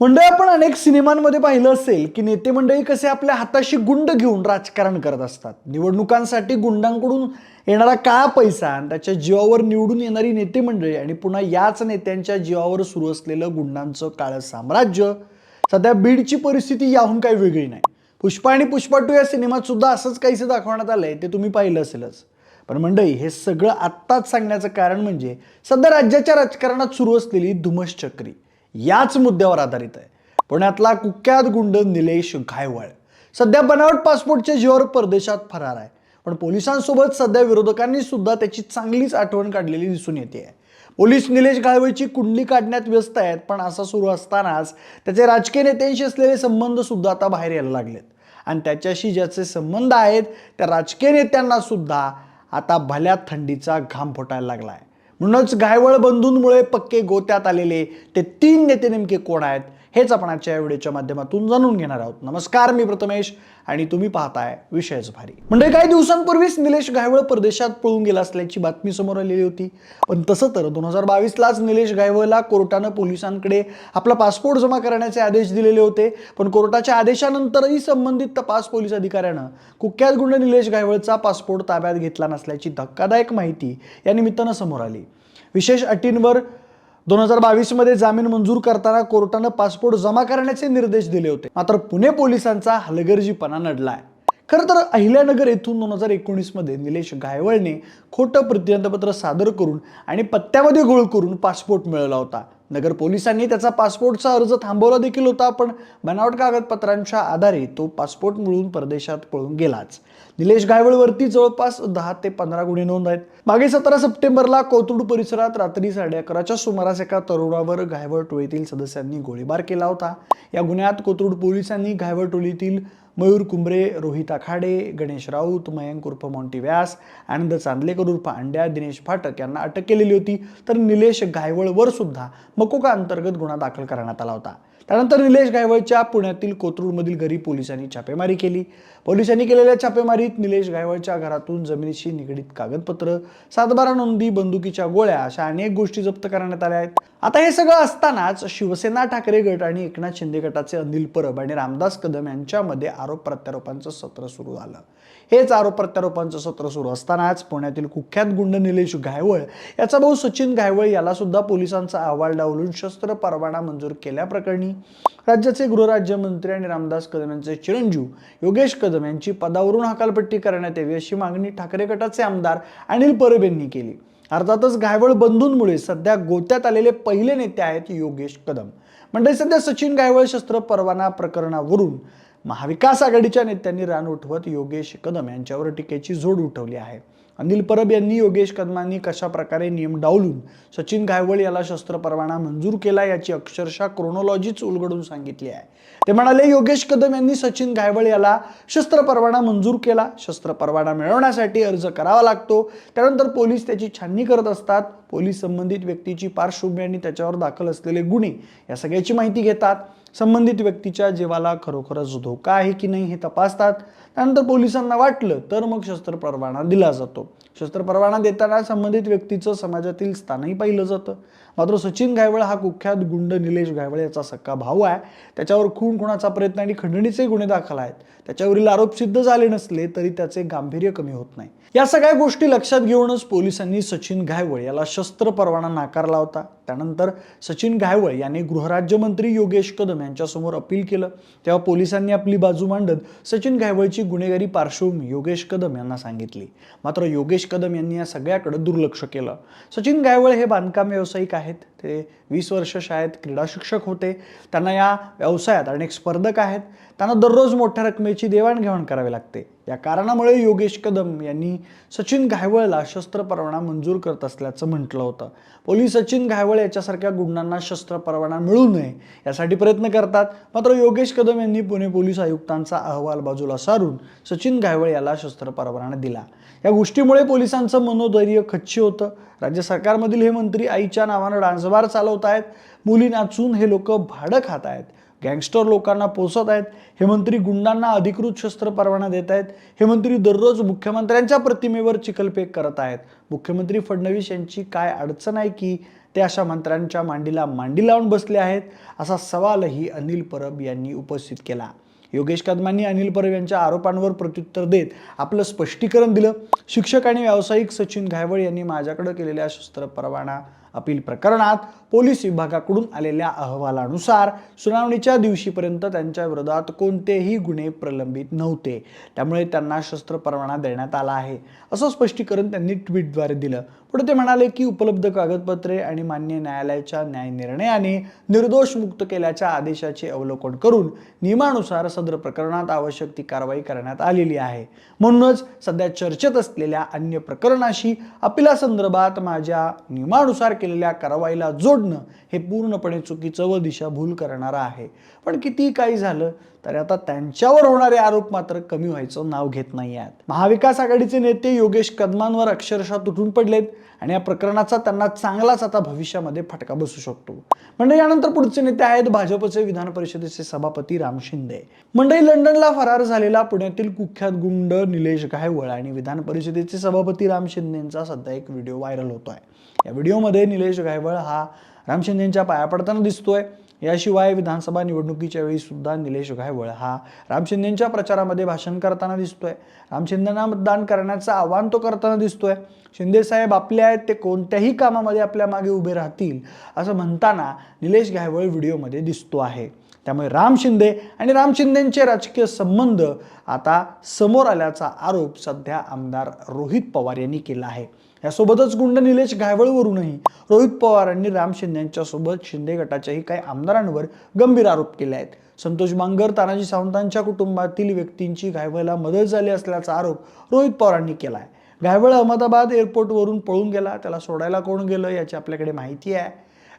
मंडळी आपण अनेक सिनेमांमध्ये पाहिलं असेल की नेते मंडळी कसे आपल्या हाताशी गुंड घेऊन राजकारण करत असतात. निवडणुकांसाठी गुंडांकडून येणारा काळा पैसा आणि त्याच्या जीवावर निवडून येणारी नेते मंडळी आणि पुन्हा याच नेत्यांच्या जीवावर सुरू असलेलं गुंडांचं काळं साम्राज्य सध्या बीडची परिस्थिती याहून काही वेगळी नाही. पुष्पा आणि पुष्पा टू या सिनेमात सुद्धा असंच काहीसे दाखवण्यात आलंय ते तुम्ही पाहिलं असेलच. पण मंडळी हे सगळं आत्ताच सांगण्याचं कारण म्हणजे सध्या राज्याच्या राजकारणात सुरू असलेली धुमश चक्री याच मुद्द्यावर आधारित आहे. पुण्यातला कुख्यात गुंड निलेश घायवळ. सध्या बनावट पासपोर्टच्या जीवावर परदेशात फरार आहे. पण पोलिसांसोबत सध्या विरोधकांनी सुद्धा त्याची चांगलीच आठवण काढलेली दिसून येते. आहे पोलीस निलेश घाळवळची कुंडली काढण्यात व्यस्त आहेत पण असं सुरू असतानाच त्याचे राजकीय नेत्यांशी असलेले संबंध सुद्धा आता बाहेर यायला लागलेत. आणि त्याच्याशी ज्याचे संबंध आहेत त्या राजकीय नेत्यांना सुद्धा आता भल्या थंडीचा घाम फुटायला लागला आहे म्हणूनच गायवळ बंधूंमुळे पक्के गोत्यात आलेले ते तीन नेते नेमके कोण आहेत हेच आपण आजच्या या व्हिडिओच्या माध्यमातून जाणून घेणार आहोत. नमस्कार मी प्रथमेश आणि तुम्ही पाहताय विषयच भारी. म्हणजे काही दिवसांपूर्वीच निलेश गायवळ परदेशात पळून गेला असल्याची बातमी समोर आलेली होती. पण तसं तर दोन हजार बावीसलाच निलेश गायवळला कोर्टानं पोलिसांकडे आपला पासपोर्ट जमा करण्याचे आदेश दिलेले होते. पण कोर्टाच्या आदेशानंतरही संबंधित तपास पोलीस अधिकाऱ्यानं कुख्यात गुंड निलेश गायवळचा पासपोर्ट ताब्यात घेतला नसल्याची धक्कादायक माहिती या निमित्तानं समोर आली. विशेष अटींवर दोन हजार बावीसमध्ये जामीन मंजूर करताना कोर्टानं पासपोर्ट जमा करण्याचे निर्देश दिले होते. मात्र पुणे पोलिसांचा हलगर्जीपणा नडलाय. खरं तर अहिल्यानगर येथून दोन हजार एकोणीसमध्ये निलेश घायवळने खोटं प्रतिबंधपत्र सादर करून आणि पत्त्यामध्ये गोळ करून पासपोर्ट मिळवला होता. नगर पोलिसांनी त्याचा पासपोर्टचा अर्ज थांबवला देखील होता पण बनावट कागदपत्रांच्या आधारे तो पासपोर्ट मिळून परदेशात पळून गेलाच. निलेश गायवळवरती जवळपास दहा ते पंधरा गुन्हे नोंद आहेत. मागे सतरा सप्टेंबरला कोथरूड परिसरात रात्री साडे अकराच्या सुमारास एका तरुणावर घायवळ टोळीतील सदस्यांनी गोळीबार केला होता. या गुन्ह्यात कोथरूड पोलिसांनी घायवळ टोळीतील मयूर कुंबरे रोहित आखाडे गणेश राऊत मयंक उर्फ मॉन्टी व्यास आनंद चांदलेकर उर्फ अंड्या दिनेश फाटक यांना अटक केलेली होती. तर निलेश गायवळवर सुद्धा मकोका अंतर्गत गुन्हा दाखल करण्यात आला होता. त्यानंतर निलेश गायवळच्या पुण्यातील कोथरूडमधील घरी पोलिसांनी छापेमारी केली. पोलिसांनी केलेल्या छापेमारीत निलेश गायवळच्या घरातून जमिनीशी निगडीत कागदपत्र सातबारा नोंदी बंदुकीच्या गोळ्या अशा अनेक गोष्टी जप्त करण्यात आल्या आहेत. आता हे सगळं असतानाच शिवसेना ठाकरे गट आणि एकनाथ शिंदे गटाचे अनिल परब आणि रामदास कदम यांच्यामध्ये आरोप प्रत्यारोपांचं सत्र सुरू झालं. हेच आरोप प्रत्यारोपांचं सत्र सुरू असतानाच पुण्यातील कुख्यात गुंड निलेश घायवळ याचा भाऊ सचिन घायवळ याला सुद्धा पोलिसांचा अहवाल डावलून शस्त्र परवाना मंजूर केल्याप्रकरणी राज्याचे गृहराज्यमंत्री आणि रामदास कदम यांचे चिरंजीव योगेश कदम यांची पदावरून हकालपट्टी करण्यात यावी अशी मागणी ठाकरे गटाचे आमदार अनिल परब यांनी केली. अर्थातच घायवळ बंधूंमुळे सध्या गोत्यात आलेले पहिले नेते आहेत योगेश कदम. म्हणजे सध्या सचिन गायवळ शस्त्र परवाना प्रकरणावरून महाविकास आघाडीच्या नेत्यांनी रान उठवत योगेश कदम यांच्यावर टीकेची जोड उठवली आहे. अनिल परब यांनी योगेश कदमांनी कशा प्रकारे नियम डावलून सचिन घायवळ याला शस्त्र परवाना मंजूर केला याची अक्षरशः क्रोनॉलॉजीच उलगडून सांगितली आहे. ते म्हणाले योगेश कदम यांनी सचिन घायवळ याला शस्त्र परवाना मंजूर केला. शस्त्र परवाना मिळवण्यासाठी अर्ज करावा लागतो. त्यानंतर पोलीस त्याची छाननी करत असतात. पोलीस संबंधित व्यक्तीची पार्श्वभूमी आणि त्याच्यावर दाखल असलेले गुन्हे या सगळ्याची माहिती घेतात. संबंधित व्यक्तीच्या जीवाला खरोखरच धोका आहे की नाही हे तपासतात. त्यानंतर पोलिसांना वाटलं तर मग शस्त्र परवाना दिला जातो. शस्त्र परवाना देताना संबंधित व्यक्तीचं समाजातील स्थानही पाहिलं जातं. मात्र सचिन घायवळ हा कुख्यात गुंड निलेश घायवळ याचा सक्का भाऊ आहे. त्याच्यावर खून खुणाचा प्रयत्न आणि खंडणीचे गुन्हे दाखल आहेत. त्याच्यावरील आरोप सिद्ध झाले नसले तरी त्याचे गांभीर्य कमी होत नाही. या सगळ्या गोष्टी लक्षात घेऊनच पोलिसांनी सचिन घायवळ याला शस्त्र परवाना नाकारला होता. त्यानंतर सचिन घायवळ याने गृहराज्यमंत्री योगेश कदम यांच्यासमोर अपील केलं. तेव्हा पोलिसांनी आपली बाजू मांडत सचिन घायवळची गुन्हेगारी पार्श्वभूमी योगेश कदम यांना सांगितली. मात्र योगेश कदम यांनी या सगळ्याकडे दुर्लक्ष केलं. सचिन गायवळ हे बांधकाम व्यावसायिक आहेत. ते वीस वर्ष शाळेत क्रीडा शिक्षक होते. त्यांना या व्यवसायात अनेक स्पर्धक आहेत. त्यांना दररोज मोठ्या रकमेची देवाणघेवाण करावी लागते. या कारणामुळे योगेश कदम यांनी सचिन घायवळला शस्त्र परवाना मंजूर करत असल्याचं म्हटलं होतं. पोलीस सचिन घायवळ याच्यासारख्या गुंडांना शस्त्र परवाना मिळू नये यासाठी प्रयत्न करतात. मात्र योगेश कदम यांनी पुणे पोलीस आयुक्तांचा अहवाल बाजूला सारून सचिन घायवळ याला शस्त्र परवाना दिला. या गोष्टीमुळे पोलिसांचं मनोधैर्य खच्ची होतं. राज्य सरकारमधील हे मंत्री आईच्या नावानं डान्सबार चालवत आहेत मुली नाचून हे लोक भाडं खात आहेत गँगस्टर लोकांना पोसत आहेत. हे मंत्री गुंडांना अधिकृत शस्त्र परवाना देत आहेत. हे मंत्री दररोज मुख्यमंत्र्यांच्या प्रतिमेवर चिखलफेक करत आहेत. मुख्यमंत्री फडणवीस यांची काय अडचण आहे की ते अशा मंत्र्यांच्या मांडीला मांडी लावून बसले आहेत? असा सवालही अनिल परब यांनी उपस्थित केला. योगेश कदमांनी अनिल परब यांच्या आरोपांवर प्रत्युत्तर देत आपलं स्पष्टीकरण दिलं. शिक्षक आणि व्यावसायिक सचिन घायवळ यांनी माझ्याकडे केलेल्या शस्त्र परवाना अपील प्रकरणात पोलीस विभागाकडून आलेल्या अहवालानुसार सुनावणीच्या दिवशीपर्यंत त्यांच्या विरोधात कोणतेही गुन्हे प्रलंबित नव्हते. त्यामुळे त्यांना शस्त्र परवाना देण्यात आला आहे. असं स्पष्टीकरण त्यांनी ट्विटद्वारे दिलं. पुढे ते म्हणाले की उपलब्ध कागदपत्रे आणि मान्य न्यायालयाच्या न्याय निर्णयाने निर्दोष मुक्त केल्याच्या आदेशाचे अवलोकन करून नियमानुसार सदर प्रकरणात आवश्यक ती कारवाई करण्यात आलेली आहे. म्हणूनच सध्या चर्चेत असलेल्या अन्य प्रकरणाशी अपिलासंदर्भात माझ्या नियमानुसार केलेल्या कारवाईला जोडणं हे पूर्णपणे चुकीचं व दिशाभूल करणारं आहे. पण किती काही झालं तरी आता त्यांच्यावर होणारे आरोप मात्र कमी व्हायचं नाव घेत नाही आहेत. महाविकास आघाडीचे नेते योगेश कदमांवर अक्षरशः तुटून पडलेत. आणि या प्रकरणाचा त्यांना चांगलाच आता भविष्यामध्ये फटका बसू शकतो. मंडळी यानंतर पुढचे नेते आहेत भाजपचे विधान परिषदेचे सभापती राम शिंदे. मंडई लंडनला फरार झालेला पुण्यातील कुख्यात गुंड निलेश घायवळ आणि विधान परिषदेचे सभापती राम शिंदेचा सध्या एक व्हिडिओ व्हायरल होतोय. या व्हिडिओमध्ये निलेश घायवळ हा राम शिंदेच्या पाया पडताना दिसतोय. याशिवाय विधानसभा निवडणुकीच्या वेळी सुद्धा निलेश घायवळ हा राम शिंदेच्या प्रचारामध्ये भाषण करताना दिसतोय. राम शिंदेना मतदान करण्याचं आव्हान तो करताना दिसतोय. शिंदे साहेब आपले आहेत ते कोणत्याही कामामध्ये आपल्या मागे उभे राहतील असं म्हणताना निलेश घायवळ व्हिडिओमध्ये दिसतो आहे. त्यामुळे राम शिंदे आणि राम शिंदेंचे राजकीय संबंध आता समोर आल्याचा आरोप सध्या आमदार रोहित पवार यांनी केला आहे. यासोबतच गुंड निलेश घायवळवरूनही रोहित पवारांनी राम शिंदे यांच्यासोबत शिंदे गटाच्याही काही आमदारांवर गंभीर आरोप केले आहेत. संतोष बांगर तानाजी सावंतांच्या कुटुंबातील व्यक्तींची घायवळला मदत झाली असल्याचा आरोप रोहित पवारांनी केला आहे घायवळ अहमदाबाद एअरपोर्टवरून पळून गेला त्याला सोडायला कोण गेलं याची आपल्याकडे माहिती आहे.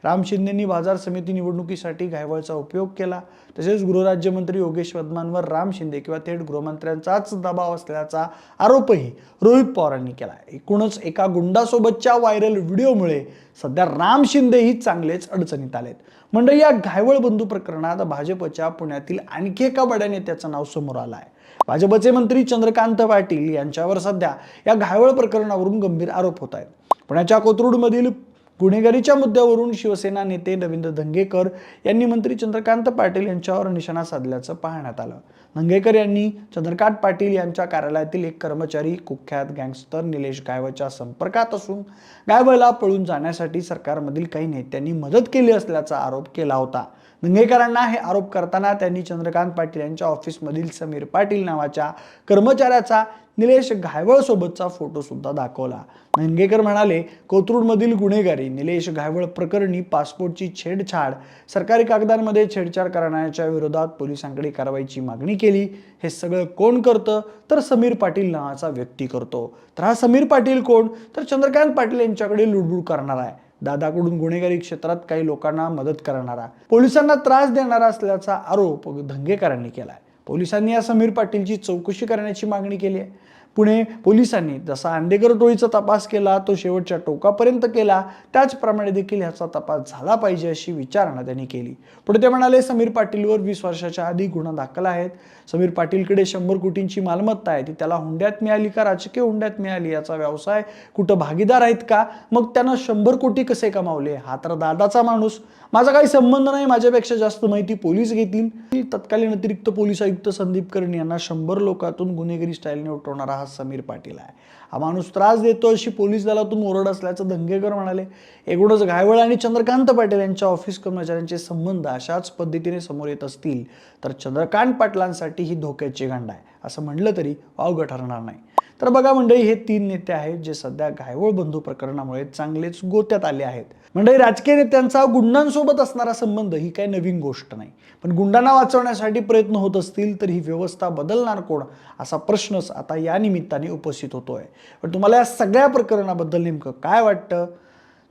राम शिंदेंनी बाजार समिती निवडणुकीसाठी घायवळचा उपयोग केला. तसेच गृहराज्यमंत्री योगेश वदमांवर राम शिंदे किंवा थेट गृहमंत्र्यांचाच दबाव असल्याचा आरोपही रोहित पवारांनी केला. एकूणच एका गुंडासोबतच्या व्हायरल व्हिडिओमुळे सध्या राम शिंदेही चांगलेच अडचणीत आलेत. म्हणजे या घायवळ बंधू प्रकरणात भाजपच्या पुण्यातील आणखी एका बड्या नेत्याचं नाव समोर आलं आहे. भाजपचे मंत्री चंद्रकांत पाटील यांच्यावर सध्या या घायवळ प्रकरणावरून गंभीर आरोप होत आहेत. पुण्याच्या कोथरूडमधील गुन्हेगारीच्या मुद्द्यावरून शिवसेना नेते रवींद्र धंगेकर यांनी मंत्री चंद्रकांत पाटील यांच्यावर निशाणा साधल्याचं पाहण्यात आलं. धंगेकर यांनी चंद्रकांत पाटील यांच्या कार्यालयातील एक कर्मचारी कुख्यात गँगस्टर निलेश गायवच्या संपर्कात असून गायवला पळून जाण्यासाठी सरकारमधील काही नेत्यांनी मदत केली असल्याचा आरोप केला होता. धंगेकरांना हे आरोप करताना त्यांनी चंद्रकांत पाटील यांच्या ऑफिसमधील समीर पाटील नावाच्या कर्मचाऱ्याचा निलेश घायवळसोबतचा फोटोसुद्धा दाखवला. नंगेकर म्हणाले कोथरूडमधील गुन्हेगारी निलेश घायवळ प्रकरणी पासपोर्टची छेडछाड सरकारी कागदांमध्ये छेडछाड करण्याच्या विरोधात पोलिसांकडे कारवाईची मागणी केली. हे सगळं कोण करतं? तर समीर पाटील नावाचा व्यक्ती करतो. तर हा समीर पाटील कोण? तर चंद्रकांत पाटील यांच्याकडे लुडबुड करणार आहे. दादाकडून गुन्हेगारी क्षेत्रात काही लोकांना मदत करणारा पोलिसांना त्रास देणारा असल्याचा आरोप धंगेकरांनी केला आहे पोलिसांनी या समीर पाटीलची चौकशी करण्याची मागणी केली आहे. पुणे पोलिसांनी जसा अंडेकर टोळीचा तपास केला तो शेवटच्या टोकापर्यंत केला त्याचप्रमाणे देखील ह्याचा तपास झाला पाहिजे अशी विचारणा त्यांनी केली. पुढे ते म्हणाले समीर पाटीलवर वीस वर्षाच्या आधी गुन्हा दाखल आहेत. समीर पाटीलकडे शंभर कोटींची मालमत्ता आहे. ती त्याला हुंड्यात मिळाली का? राजकीय हुंड्यात मिळाली? याचा व्यवसाय कुठं भागीदार आहेत का? मग त्यानं शंभर कोटी कसे कमावले? हा तर दादाचा माणूस. माझा काही संबंध नाही माझ्यापेक्षा जास्त माहिती पोलीस घेतील. तत्कालीन अतिरिक्त पोलीस आयुक्त संदीप कर्णी यांना शंभर लोकातून गुन्हेगारी स्टाईलने उठवणारा हा समीर पाटील आहे. हा माणूस त्रास देतो अशी पोलीस दलातून ओरड असल्याचं धंगेकर म्हणाले. एकूणच घायवळ आणि चंद्रकांत पाटील यांच्या ऑफिस कर्मचाऱ्यांचे संबंध अशाच पद्धतीने समोर येत असतील तर चंद्रकांत पाटलांसाठी ही धोक्याची घांड आहे. असं म्हणलं तरी अवघड ठरणार नाही. तर बघा मंडळी हे तीन नेते आहेत जे सध्या घायवळ बंधू प्रकरणामुळे चांगलेच गोत्यात आले आहेत. मंडळी राजकीय नेत्यांचा गुंडांसोबत असणारा संबंध ही काही नवीन गोष्ट नाही. पण गुंडांना वाचवण्यासाठी प्रयत्न होत असतील तर ही व्यवस्था बदलणार कोण? असा प्रश्नच आता या निमित्ताने उपस्थित होतोय. पण तुम्हाला या सगळ्या प्रकरणाबद्दल नेमकं काय वाटतं?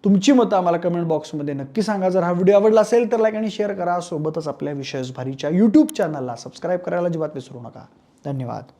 तुमची मतं आम्हाला कमेंट बॉक्समध्ये नक्की सांगा. जर हा व्हिडिओ आवडला असेल तर लाईक आणि शेअर करा. सोबतच आपल्या विशेष भारीच्या यूट्यूब चॅनलला सबस्क्राईब करायला अजिबात विसरू नका. धन्यवाद.